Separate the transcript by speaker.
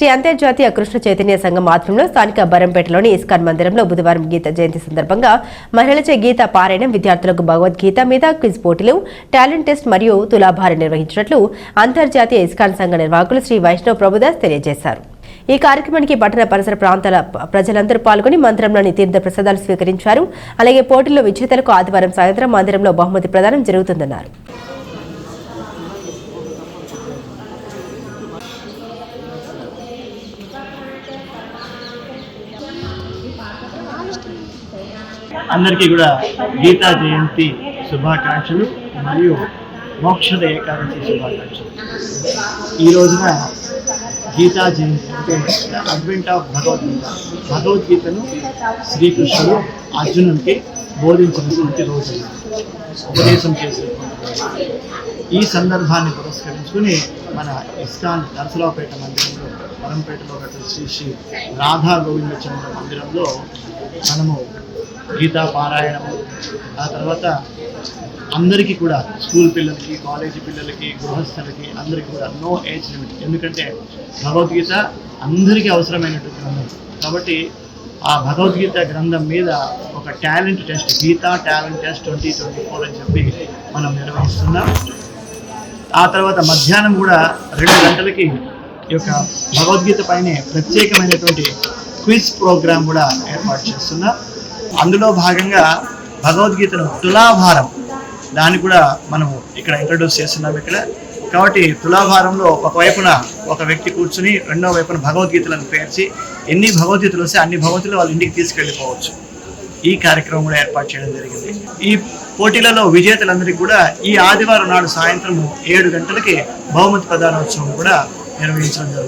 Speaker 1: శ్రీ అంతర్జాతీయ కృష్ణ చైతన్య సంఘం ఆధ్వర్యంలో స్థానిక బరంపేటలోని ఇస్కాన్ మందిరంలో బుధవారం గీత జయంతి సందర్భంగా మహిళలచే గీత పారాయణం విద్యార్థులకు భగవద్గీత మీద క్విజ్ పోటీలు టాలెంట్ టెస్ట్ మరియు తులాభారం నిర్వహించినట్లు అంతర్జాతీయ ఇస్కాన్ సంఘ నిర్వాహకులు శ్రీ వైష్ణవ్ ప్రభుదాస్ తెలియజేశారు. ఈ కార్యక్రమానికి పట్టణ పరిసర ప్రాంతాల ప్రజలందరూ పాల్గొని మందిరంలోని తీర్థ ప్రసాదాలు స్వీకరించారు. అలాగే పోటీల్లో విజేతలకు ఆదివారం సాయంత్రం మందిరంలో బహుమతి ప్రదానం జరుగుతుందన్నారు.
Speaker 2: అందరికీ కూడా గీతా జయంతి శుభాకాంక్షలు మరియు మోక్షద ఏకాదశి శుభాకాంక్షలు. ఈ రోజున గీతా జయంతి అంటే అడ్వెంట్ ఆఫ్ భగవద్గీత. భగవద్గీతను శ్రీకృష్ణుడు అర్జునునికి బోధించినటువంటి రోజు. ఉపదేశం చేసినటువంటి ఈ సందర్భాన్ని పురస్కరించుకుని మన ఇస్కాన్ నరసరావుపేట మందిరంలో వరంపేటలో గల శ్రీ శ్రీ రాధా గోవింద చంద్ర మందిరంలో మనము గీతా పారాయణము ఆ తర్వాత అందరికీ కూడా స్కూల్ పిల్లలకి కాలేజీ పిల్లలకి గృహస్థులకి అందరికీ కూడా నో ఏజ్ లిమిట్ ఎందుకంటే భగవద్గీత అందరికీ అవసరమైనటువంటి గ్రంథం. కాబట్టి ఆ భగవద్గీత గ్రంథం మీద ఒక talent test Gita talent test twenty twenty four అని చెప్పి మనం నిర్వహిస్తున్నాం. ఆ తర్వాత మధ్యాహ్నం కూడా రెండు గంటలకి ఈ యొక్క భగవద్గీత పైనే ప్రత్యేకమైనటువంటి క్విజ్ ప్రోగ్రాం కూడా ఏర్పాటు చేస్తున్నాం. అందులో భాగంగా భగవద్గీతను తులాభారం. దాన్ని కూడా మనము ఇక్కడ ఇంట్రడ్యూస్ చేస్తున్నాం ఇక్కడ. కాబట్టి తులాభారంలో ఒకవైపున ఒక వ్యక్తి కూర్చుని రెండో వైపున భగవద్గీతలను పేర్చి ఎన్ని భగవద్గీతలు వస్తే అన్ని భగవద్గీతలు వాళ్ళ ఇంటికి తీసుకెళ్ళిపోవచ్చు. ఈ కార్యక్రమం కూడా ఏర్పాటు చేయడం జరిగింది. ఈ పోటీలలో విజేతలందరికీ కూడా ఈ ఆదివారం నాడు సాయంత్రం ఏడు గంటలకి బహుమతి ప్రదానోత్సవం కూడా నిర్వహించడం జరుగుతుంది.